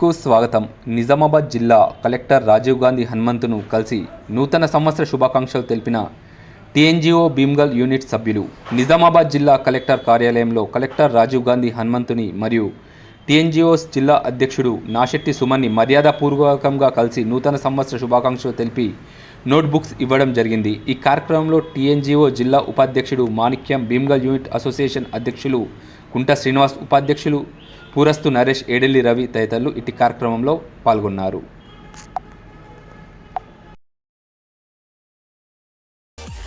కు స్వాగతం. నిజామాబాద్ జిల్లా కలెక్టర్ రాజీవ్ గాంధీ హనుమంతును కలిసి నూతన సంవత్సర శుభాకాంక్షలు తెలిపిన టీఎన్జిఓ భీమ్గల్ యూనిట్ సభ్యులు. నిజామాబాద్ జిల్లా కలెక్టర్ కార్యాలయంలో కలెక్టర్ రాజీవ్ గాంధీ హనుమంతుని మరియు టీఎన్జిఓస్ జిల్లా అధ్యక్షుడు నాశెట్టి సుమన్ని మర్యాదపూర్వకంగా కలిసి నూతన సంవత్సర శుభాకాంక్షలు తెలిపి నోట్బుక్స్ ఇవ్వడం జరిగింది. ఈ కార్యక్రమంలో టీఎన్జిఓ జిల్లా ఉపాధ్యక్షుడు మాణిక్యం భీమ్గల్ యూనిట్ అసోసియేషన్ అధ్యక్షులు కుంట శ్రీనివాస్ ఉపాధ్యక్షులు పూరస్తు నరేష్ ఏడెల్లి రవి తదితరులు ఇటు కార్యక్రమంలో పాల్గొన్నారు.